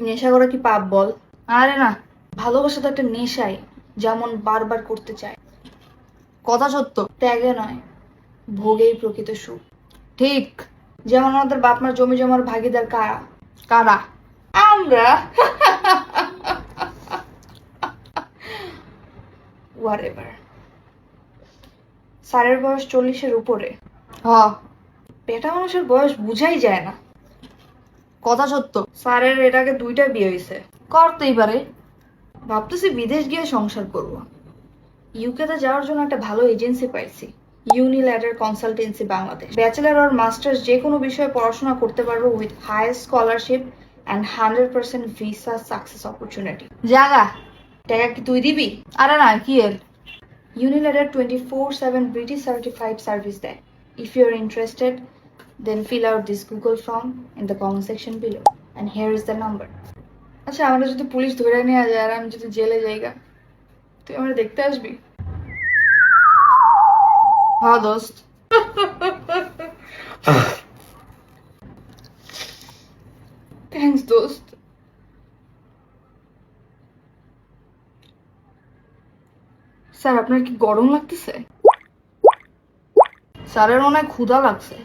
নেশা করা কি পাপ বল? আরে না। ভালোবাসা তো একটা নেশাই যেমন বারবার করতে চায়। কথা সত্য। ত্যাগে নয় ভোগেই প্রকৃত সুখ। ঠিক। যেমন আমাদের বাপ মার জমি জমার ভাগিদার কারা? কারা? আমরা। হোয়াট স্যারের বয়স চল্লিশের উপরে। হ। পেটা মানুষের বয়স বুঝাই যায় না। কথা সত্য। স্যারের এর আগে দুইটা বিয়ে হয়েছে করতেই পারে। ভাবতেছি বিদেশ গিয়ে সংসার করব। ইউকেতে যাওয়ার জন্য একটা ভালো এজেন্সি পাইছি। ইউনিল্যাডার কনসালটেন্সি বাংলাদেশ ব্যাচেলার আর মাস্টার্স যে কোনো বিষয়ে পড়াশোনা করতে পারব with highest scholarship and hundred percent visa success opportunity জাগা। টাকা কি তুই দিবি? আরে না কি এর? Unilever 24/7 British certified service there. If you're interested, then fill out this Google form in the comment section below. And here is the number. আচ্ছা আমরা যদি পুলিশ ধরে নিয়ে যায় আর আমি যদি জেলে যাইগা তুই আমরা দেখতে আসবি? হ্যাঁ দোস্ত। থ্যাঙ্কস দোস্ত। স্যার, আপনার কি গরম লাগতেছে? স্যারের মনে হয় ক্ষুধা লাগছে।